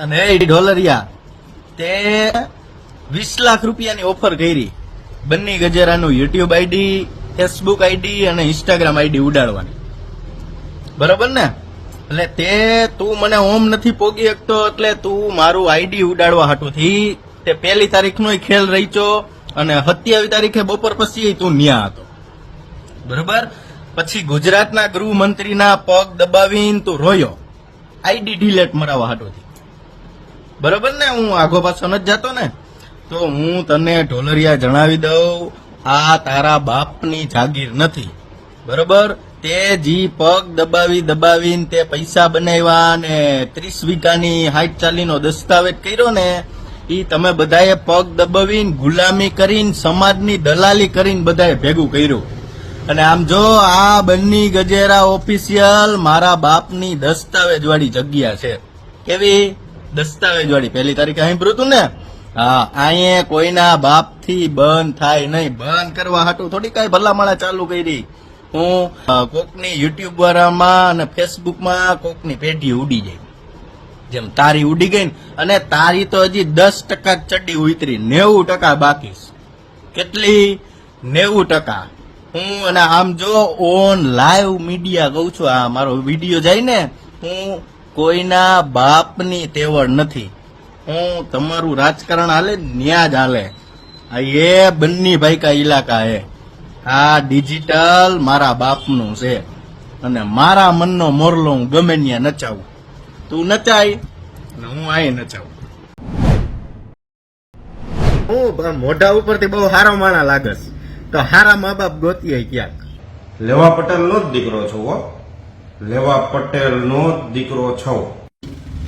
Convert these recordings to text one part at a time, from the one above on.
અને એ ડોલરિયા તે વીસ લાખ રૂપિયાની ઓફર કરી. બંને ગજેરાનું યુટ્યુબ આઈડી, ફેસબુક આઈડી અને ઇન્સ્ટાગ્રામ આઈડી ઉડાડવાની. બરાબર ને? એટલે તે તું મને ઓમ નથી પોગી શકતો, એટલે તું મારું આઈડી ઉડાડવા હાટુંથી તે પહેલી તારીખનો ખેલ રહીચો અને સત્યાવીસ તારીખે બપોર પછી તું ન્યા હતો. બરાબર? પછી ગુજરાતના ગૃહમંત્રીના પગ દબાવીને તું રોયો. ID delete મરાવા હાટોથી. બરોબર ને? હું આગો પાછો નથી જતો ને? તો હું તને ઢોલરિયા જણાવી દઉં, આ તારા બાપની જાગીર નથી. બરોબર? તે જી પગ દબાવી દબાવીને તે પૈસા બનાવ્યા ને ત્રીસ વીઘાની હાઈટ ચાલીનો દસ્તાવેજ કર્યો ને એ તમે બધાએ પગ દબાવીને ગુલામી કરીને, સમાજની દલાલી કરીને બધાએ ભેગું કર્યું. અને આમ જો આ બંને ગજેરા ઓફિશિયલ મારા બાપની દસ્તાવેજ વાળી જગ્યા છે. કેવી? દસ્તાવેજ વાળી. પહેલી તારીખે સાંભળ્યું તું ને? હા અહીંયા કોઈના બાપથી બંધ થાય નહીં. બંધ કરવા હાટું થોડી કઈ ભલામણા ચાલુ કરી. હું કોકની યુટ્યુબ વાળામાં અને ફેસબુકમાં કોકની પેઢી ઉડી જાય જેમ તારી ઉડી ગઈ ને, અને તારી તો હજી દસ ટકા ચડી ઉતરી. નેવું ટકા બાકી કેટલી? નેવું ટકા. હું અને આમ જો ઓન લાઈવ મીડિયા કહું છું. આ મારો વીડિયો જાય ને, હું કોઈના બાપની તેવડ નથી. હું તમારું રાજકારણ હાલે ને ન્યા જ હાલે. આ એ બંને ભાઈ કા ઇલાકા હે. આ ડિજિટલ મારા બાપનું છે. અને મારા મનનો મોરલો હું ગમે ત્યાં નચાવું. તું નચાય અને હું આય નચાવું. હું મોઢા ઉપરથી બહુ હારો માણા લાગસ તો હારા મા બાપ ગોતીએ ક્યાંક? લેવા પટેલ નો જ દીકરો છું હો. લેવા પટેલ નો દીકરો છું.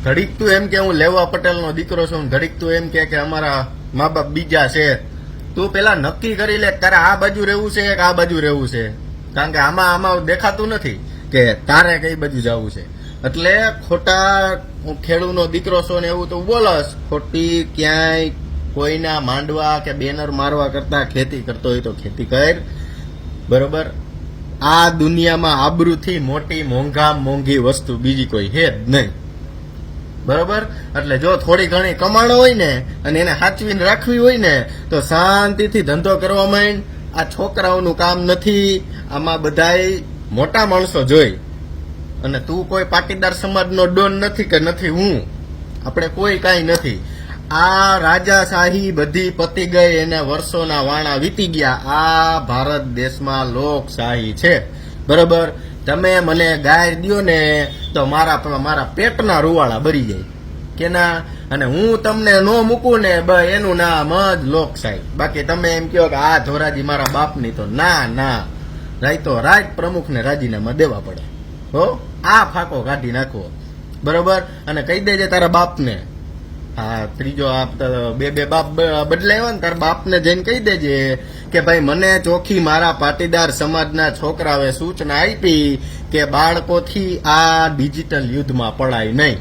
ઘડીક તું એમ કે હું લેવા પટેલ નો દીકરો છું, ઘડીક તું એમ કે અમારા મા બાપ બીજા છે. તું પેલા નક્કી કરી લે તારે આ બાજુ રહેવું છે કે આ બાજુ રહેવું છે? કારણ કે આમાં આમાં દેખાતું નથી કે તારે કઈ બાજુ જવું છે. એટલે ખોટા હું ખેડૂનો દીકરો છો ને એવું તું બોલસ. ખોટી ક્યાંય કોઈના માંડવા કે બેનર મારવા કરતા ખેતી કરતો હોય તો ખેતી કર. બરોબર? આ દુનિયામાં આબરૂથી મોટી, મોંઘા, મોંઘી વસ્તુ બીજી કોઈ હે જ નહીં. બરોબર? એટલે જો થોડી ઘણી કમાણો હોય ને અને એને સાચવીને રાખવી હોય ને, તો શાંતિથી ધંધો કરવા માંડ. આ છોકરાઓનું કામ નથી. આમાં બધાય મોટા માણસો જોઈ. અને તું કોઈ પાટીદાર સમાજનો ડોન નથી કે નથી હું? આપણે કોઈ કાંઈ નથી. આ રાજાશાહી બધી પતી ગઈ એને વર્ષોના વાણા વીતી ગયા. આ ભારત દેશમાં લોકશાહી છે. બરોબર? તમે મને ગાય દ્યો ને તો મારા મારા પેટના રૂવાળા ભરી જાય. કે ના અને હું તમને નો મૂકું ને બ, એનું નામ જ લોકશાહી. બાકી તમે એમ કહો કે આ ધોરાજી મારા બાપની તો ના ના. રાઈ તો રાજ પ્રમુખને રાજીનામા દેવા પડે. હો? આ ફાકો કાઢી નાખવો બરોબર? અને કહી દેજે તારા બાપને. હા, ત્રીજો આપ બે બે બાપ બદલાવ્યા ને, તાર બાપને જઈને કહી દેજે કે ભાઈ, મને ચોખ્ખી મારા પાટીદાર સમાજના છોકરાઓએ સૂચના આપી કે બાળકોથી આ ડિજિટલ યુદ્ધમાં પડાય નહીં.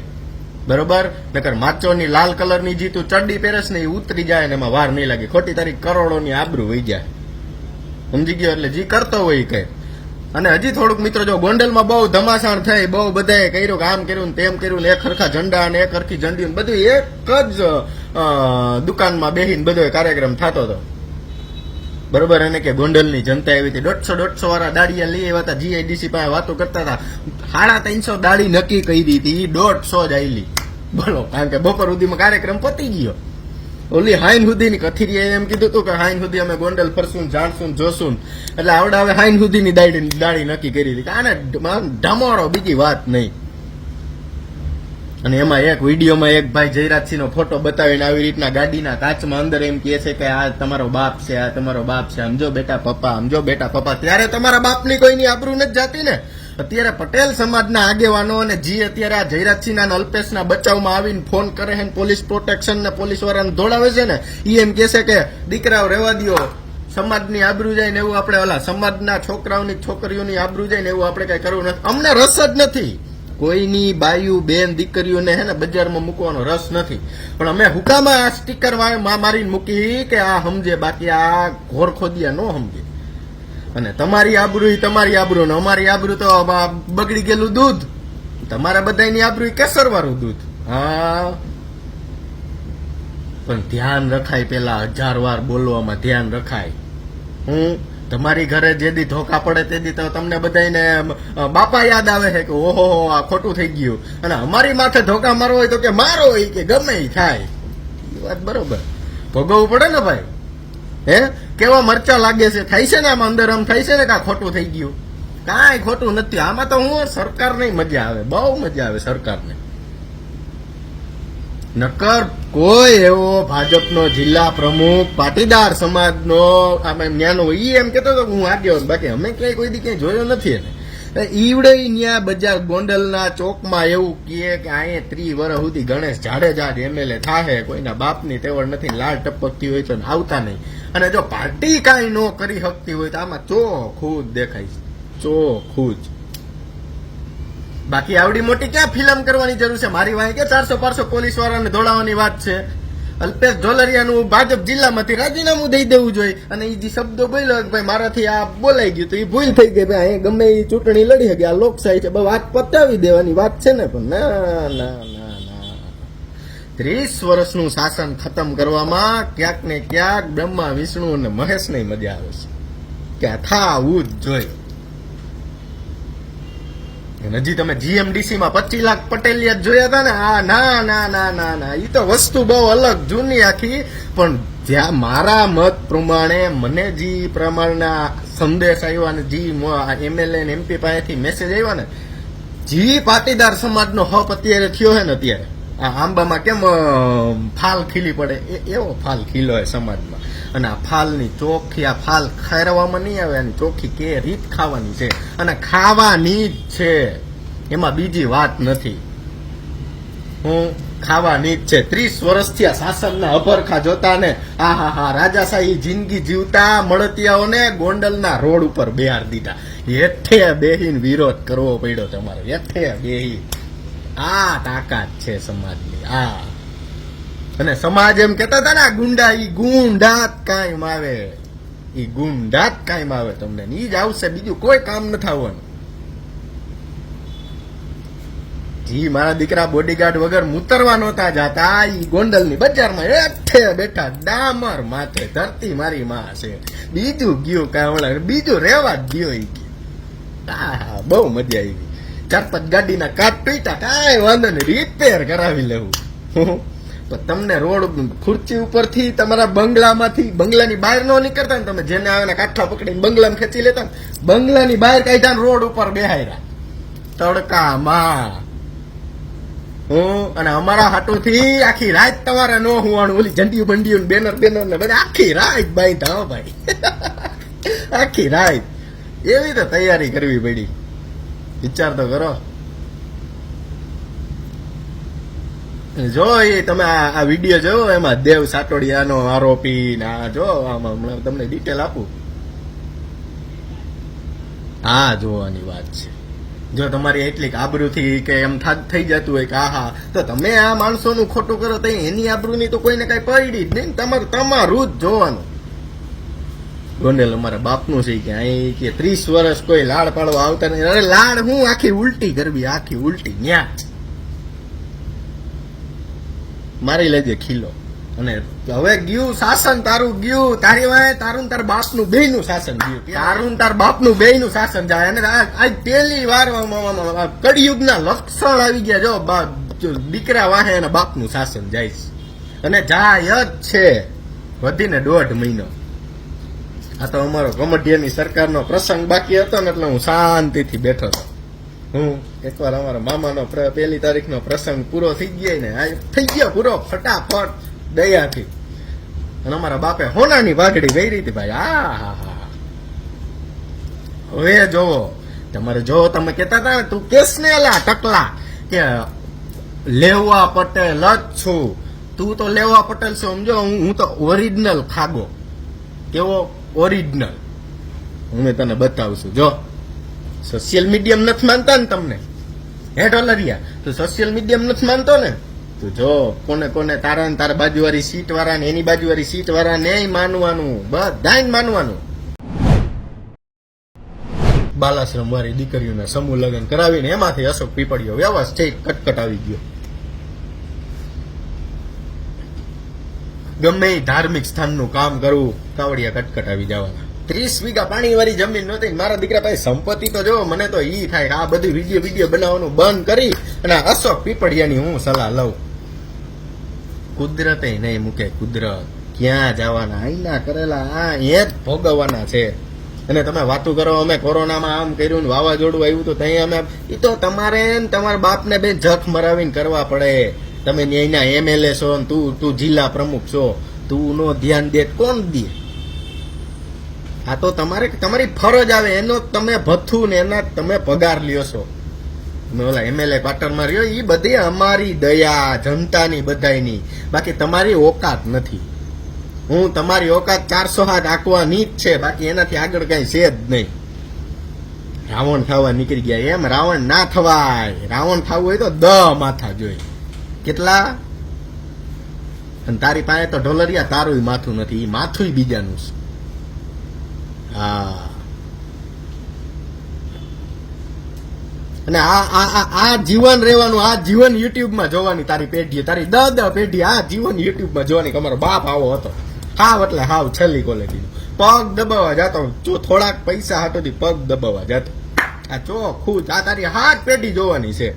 બરોબર? નકર માચોની લાલ કલરની જે તું ચડ્ડી પહેરસ ને એ ઉતરી જાય ને એમાં વાર નહીં લાગે. ખોટી તારી કરોડોની આબરૂ વહી જાય. સમજી ગયો? એટલે જી કરતો હોય કહે અને હજી થોડુંક મિત્રો જો ગોંડલમાં બહુ ધમાસાણ થઈ, બહુ બધાએ કર્યું કે આમ કર્યું ને તેમ કર્યું ને એક સરખા ઝંડા અને એક સરખી ઝંડી ને બધું એક જ દુકાનમાં બેહીને બધો કાર્યક્રમ થતો હતો. બરોબર? અને કે ગોંડલની જનતા એવી હતી. દોઢસો દોઢસો વાળા દાડિયા લઈ આવ્યા હતા, જીઆઈડીસી પાસે વાતો કરતા હતા. સાડા ત્રણસો દાડી નક્કી કરી ઈ દોઢસો જ આવેલી બોલો, કારણ કે બપોર સુધીમાં કાર્યક્રમ પતી ગયો. ઓલી હાઈન સુધીની કથીરી એમ કીધું હતું કે હાઈન સુધી અમે ગોંડલ ફરશું જાણશું જોશું એટલે આવડે હવે હાઈન સુધીની દાડી દાડી નક્કી કરી હતી આને ઢમાડો બીજી વાત નહીં. અને એમાં એક વિડીયોમાં એક ભાઈ જયરાજસિંહનો ફોટો બતાવીને આવી રીતના ગાડીના કાચમાં અંદર એમ કહે છે કે આ તમારો બાપ છે, આ તમારો બાપ છે. સમજો બેટા પપ્પા સમજો બેટા પપ્પા. ત્યારે તમારા બાપની કોઈની આબરૂ નથી જાતી ને? અત્યારે પટેલ સમાજના આગેવાનો અને જી અત્યારે આ જયરાજસિંહના અલ્પેશના બચાવમાં આવીને ફોન કરે છે પોલીસ પ્રોટેક્શન ને પોલીસ વાળાને દોડાવે છે ને, ઈ એમ કહેશે કે, દીકરાઓ, રહેવા દ્યો. સમાજની આબરૂ જાય ને એવું આપણે ઓલા સમાજના છોકરાઓની છોકરીઓની આબરૂ જાય ને એવું આપણે કઈ કરવું નથી. અમને રસ જ નથી. કોઈની બાયુ, બેન, દીકરીઓને હે ને બજારમાં મૂકવાનો રસ નથી. પણ અમે હુકામાં આ સ્ટીકર મારીને મૂકી કે આ સમજે, બાકી આ ઘોર ખોદિયા નો સમજે. અને તમારી આબરૂ તમારી આબરૂ ને અમારી આબરૂ તો બગડી ગયેલું દૂધ. તમારા બધાની આબરૂ કેસર વાળું દૂધ. હા. પણ ધ્યાન રખાય પેલા હજાર વાર બોલવામાં ધ્યાન રખાય. હું તમારી ઘરે જે દી ધોકા પડે તે દી તો તમને બધાને બાપા યાદ આવે છે કે ઓહો આ ખોટું થઈ ગયું. અને અમારી માથે ધોકા મારો હોય તો કે મારો હોય કે ગમે થાય. એ વાત બરોબર. ભોગવવું પડે ને ભાઈ? હે? કેવા મરચા લાગે છે? થાય છે ને આમ અંદર આમ થાય છે ને કાંઈ ખોટું થઈ ગયું? કાંઈ ખોટું નથી. આમાં તો હું સરકારને મજા આવે. બહુ મજા આવે સરકારને. નકર કોઈ એવો ભાજપનો જિલ્લા પ્રમુખ, પાટીદાર સમાજનો, આમાં જ્ઞાનો એ એમ કેતો હતો કે હું આગેવાન બાકી અમે ક્યાંય કોઈ દી ક્યાંય જોયો નથી એને. ઈવડે ન્યા બજાર ગોંડલના ચોકમાં એવું કહે કે અહીંયા ત્રી વર્ષ સુધી ગણેશ જાડેજા જ એમએલએ થાહે, કોઈના બાપની તેવડ નથી લાલ ટપકતી હોય તો આવતા નહીં. અને જો પાર્ટી કાંઈ ન કરી શકતી હોય તો આમાં ચો જ દેખાય છે ખુદ બાકી આવડી મોટી ક્યાં ફિલ્મ કરવાની જરૂર છે? મારી વાંહે કે ચારસો પાંચસો પોલીસ વાળાને દોડાવવાની વાત છે. અલ્પેશ ઢોલરિયાનું ભાજપ જિલ્લામાંથી રાજીનામું દઈ દેવું જોઈએ. અને એ જે શબ્દો બોલ્યો કે ભાઈ મારાથી આ બોલાઈ ગયું તો એ ભૂલ થઈ ગઈ. ભાઈ અહીં ગમે એ ચૂંટણી લડી શકે, આ લોકશાહી છે બસ વાત પતાવી દેવાની વાત છે ને પણ. ના ના ત્રીસ વર્ષનું શાસન ખતમ કરવામાં ક્યાંક ને ક્યાંક બ્રહ્મા, વિષ્ણુ અને મહેશને મજા આવે છે. કે થાવું જ જોઈએ. હજી તમે જીએમડીસી માં પચીસ લાખ પટેલિયા જોયા હતા ને. આ ના ના ના ના ના. એ તો વસ્તુ બહુ અલગ, જૂની આખી. પણ જ્યાં મારા મત પ્રમાણે મને જે પ્રમાણના સંદેશ આવ્યા ને જે એમએલએ ને એમપી પાસેથી મેસેજ આવ્યા ને, જી પાટીદાર સમાજનો હપ અત્યારે થયો છે ને અત્યારે. આ આંબામાં કેમ ફાલ ખીલી પડે? એવો ફાલ ખીલો હે સમાજમાં. અને આ ફાલની ચોખ્ખી, આ ફાલ ખેરવામાં નહીં આવે અને ચોખ્ખી કે રીત ખાવાની છે. અને ખાવાની જ છે. એમાં બીજી વાત નથી. હું ખાવાની જ છે. ત્રીસ વર્ષથી આ શાસનના અભરખા જોતા ને આ હા હા રાજાશાહી જિંદગી જીવતા મળતિયાઓને ગોંડલના રોડ ઉપર બેહાર દીધા. હેઠે બેહીને વિરોધ કરવો પડ્યો તમારે. હેઠે બેહી આ તાકાત છે સમાજની. આ અને સમાજ એમ કેતા હતા ને ગુંડા ઈ ગુંડાત કાયમ આવે. ઈ ગુંડાત કાયમ આવે તમને. ઈ જ આવશે બીજું કોઈ કામ ન થવાનું. જી મારા દીકરા બોડીગાર્ડ વગર મુતરવા નહોતા જાતા. ઈ ગોંડલની બજારમાં એઠે બેઠા ડામર માથે ધરતી મારી માં છે. બીજું ગયું કાવળા બીજું રેવા જ ગયો ઈ આહા, બહુ મજા આવી. ચાર પાંચ ગાડીના કાટ પીટા કાંઈ વાંધો નહીં રિપેર કરાવી લેવું. તો તમને રોડ ખુરચી ઉપરથી તમારા બંગલામાંથી, બંગલાની બહાર નો નીકળતા ને તમે જેને આવે કાઠા પકડીને બંગલામાં ખેંચી લેતા બંગલાની બહાર કાઢ્યા રોડ ઉપર બેહાયરા. તડકામાં હું અને અમારા હાટોથી આખી રાત તમારે નો હોવાનું. ઓલી જંડીયું બંડીયું બેનર બેનર ને બધા આખી રાત ભાઈ હો ભાઈ. આખી રાત. એવી તો તૈયારી કરવી પડી. વિચાર તો કરો. જો એ તમે આ વીડિયો જોયો, એમાં દેવ સાટોડિયાનો આરોપી ને આ જો, આમાં હમણાં તમને ડિટેલ આપું. આ જોવાની વાત છે. જો તમારી એટલી આબરૂથી કે એમ થાક થઈ જતું હોય કે આહા, તો તમે આ માણસોનું ખોટું કરો તો એની આબરૂની તો કોઈને કઈ પડી જ નહીં તમારે તમારું જ જોવાનું. ગોંડલ અમારા બાપનું છે કે અહીં કે ત્રીસ વર્ષ કોઈ લાડ પાડવા આવતા નહીં. અરે લાડ હું આખી ઉલટી કરવી, આખી ઉલટી ન્યા. મારી લેજે ખીલો. અને હવે ગયું શાસન, તારું ગયું, તારી વાંહે, તારું તાર બાપનું બે નું શાસન ગયું. તારું તાર બાપનું બે નું શાસન જાય. અને આ- આજ પહેલી વાર કળિયુગના લક્ષણ આવી ગયા. જો દીકરા વાહે અને બાપનું શાસન જાય અને જાય જ છે. વધીને દોઢ મહિનો. આ તો અમારો કમઢિયાની સરકારનો પ્રસંગ બાકી હતો ને, એટલે હું શાંતિથી બેઠો હતો હું એકવાર અમારા મામાનો પહેલી તારીખનો પ્રસંગ પૂરો થઈ ગયો ને, આ થઈ ગયો પૂરો, ફટાફટ, દયાથી. અને અમારા બાપે હોનાની વાઘડી ગઈ હતી ભાઈ. આ હા હા હવે જોવો, તમારે જો તમે કેતા હતા ને, તું કેસ ને એલા ટકલા, કે લેવા પટેલ જ છું. તું તો લેવા પટેલ છું, સમજો, હું તો ઓરિજિનલ ખાગો. કેવો ઓરિજિનલ હું તને બતાવું છું. જો. સોશિયલ મીડિયમ નથી માનતા ને તમને? હે ડોલરિયા તું સોશિયલ મીડિયમ નથી માનતો ને? તું જો, કોને કોને તારા ને તારા બાજુવાળી સીટ વાળા ને એની બાજુવાળી સીટ વાળા ને માનવાનું. બધાય માનવાનું. બાલાશ્રમ વાળી દીકરીઓના સમૂહ લગ્ન કરાવીને એમાંથી અશોક પીપળીઓ વ્યવસ્થિત કટકટ આવી ગયો. ગમે ધાર્મિક સ્થાનનું કામ કરવું, કાવડિયા કટકટ આવી જવાના. ત્રીસ વીઘા પાણી વાળી જમીન નહોતી. મારા દીકરા પાસે સંપત્તિ તો જો, મને તો ઈ થાય આ બધું વીડિયો વીડિયો બનાવવાનું બંધ કરી અને અશોક પીપળિયાની હું સલાહ લઉં. કુદરતે નહીં મૂકે કુદરત. ક્યાં જવાના? અહીંના કરેલા, આ એ જ ભોગવવાના છે. અને તમે વાતું કરો, અમે કોરોનામાં આમ કર્યું વાવાઝોડું આવ્યું તો ત્યાં અમે એ તો તમારે તમારા બાપને બે જખ મરાવીને કરવા પડે. તમે અહીંના એમએલએ છો તું તું જિલ્લા પ્રમુખ છો. તું નો ધ્યાન દે, કોણ દે? આ તો તમારે તમારી ફરજ આવે, એનો તમે ભથ્થું ને એના તમે પગાર લ્યો છો. ઓલા એમએલએ ક્વાર્ટરમાં રહ્યો એ બધી અમારી દયા, જનતાની બધાયની. બાકી તમારી ઓકાત નથી. હું તમારી ઓકાત ચારસો હાથ આંકવાની જ છે, બાકી એનાથી આગળ કઈ છે જ નહીં. રાવણ થવા નીકળી ગયા, એમ રાવણ ના થવાય. રાવણ થવું હોય તો દ માથા જોઈ. કેટલા? અને તારી પાસે તો ઢોલરિયા તારું માથું નથી એ માથું બીજાનું છે. હા. અને આ આ આ જીવન રહેવાનું, આ જીવન યુટ્યુબમાં જોવાની તારી પેઢી તારી દ દ પેઢી આ જીવન યુટ્યુબમાં જોવાની અમારો બાપ આવો હતો. હાવ એટલે હાવ છેલ્લી ક્વોલિટીનો પગ દબાવવા જાતો જો થોડાક પૈસા હાટોથી પગ દબાવવા જાતો. આ ચો ખુશ આ તારી હાથ પેઢી જોવાની છે.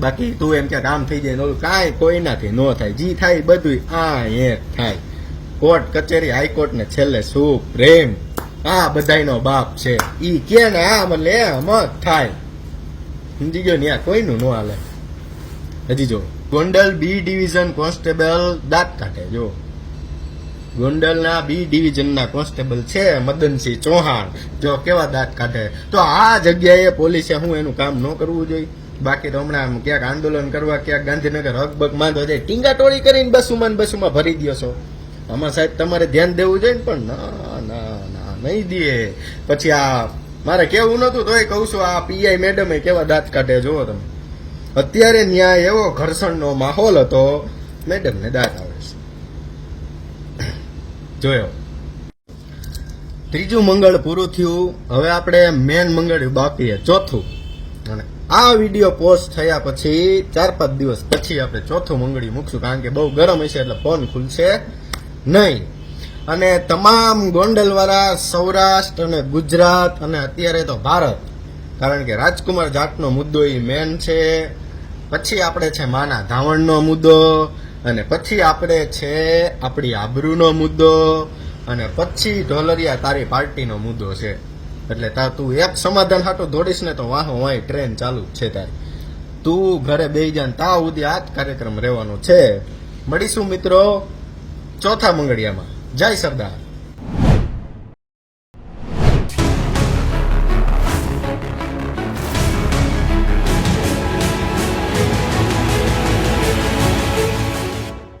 બાકી તું એમ કે આમ થઈ જાય ઓલું કાંઈ કોઈનાથી ન થાય જી થાય બધું આ એ થાય. કોર્ટ, કચેરી હાઈકોર્ટ ને છેલ્લે સુપ્રેમ આ બધાયનો બાપ છે. ઈ કે ને આ મને મત થાય. સમજી ગયો ને આ કોઈનું નો હાલે. હજી જો, ગોંડલ બી ડિવિઝન કોન્સ્ટેબલ દાંત કાઢે જો. ગોંડલના બી ડિવિઝનના કોન્સ્ટેબલ છે મદનસિંહ ચૌહાણ. જો, કેવા દાંત કાઢે તો આ જગ્યાએ પોલીસે હું એનું કામ ન કરવું જોઈએ. બાકી તો હમણાં ક્યાંક આંદોલન કરવા, ક્યાંક ગાંધીનગર હકબક માંધો જાય. ટીંગા ટોળી કરીને બસુમાં બસુમાં ભરી દો છો. આમાં સાહેબ તમારે ધ્યાન દેવું જોઈએ પણ ના ના ના, નહીં દે. પછી આ, મારે કેવું નતું તોય કહું છું, આ પીઆઈ મેડમે કેવા દાંત કાઢે જુઓ તમે. અત્યારે ન્યાય એવો ઘર્ષણનો માહોલ હતો, મેડમને દાંત આવે છે. જોયો. ત્રીજું મંગળ પૂરું થયું, હવે આપણે મેન મંગળ બાકી ચોથું. અને આ વીડિયો પોસ્ટ થયા પછી ચાર પાંચ દિવસ પછી આપણે ચોથું મંગળી મૂકશું, કારણ કે બહુ ગરમ હશે એટલે ફોન ખુલશે. નહીં. અને તમામ ગોંડલવાળા સૌરાષ્ટ્ર અને ગુજરાત અને અત્યારે તો ભારત, કારણ કે રાજકુમાર જાટનો મુદ્દો એ મેન છે. પછી આપણે છે માના ધાવણનો મુદ્દો, અને પછી આપણે છે આપણી આબરૂનો મુદ્દો, અને પછી ઢોલરિયા તારી પાર્ટીનો મુદ્દો છે. એટલે તા તું એક સમાધાન હાટો દોડીશ ને તો વાહો હોય ટ્રેન ચાલુ છે તારી. તું ઘરે બે જા તા સુધી આ જ કાર્યક્રમ રહેવાનો છે. મળીશું મિત્રો. ચોથા મંગળિયામાં. જય સરદાર.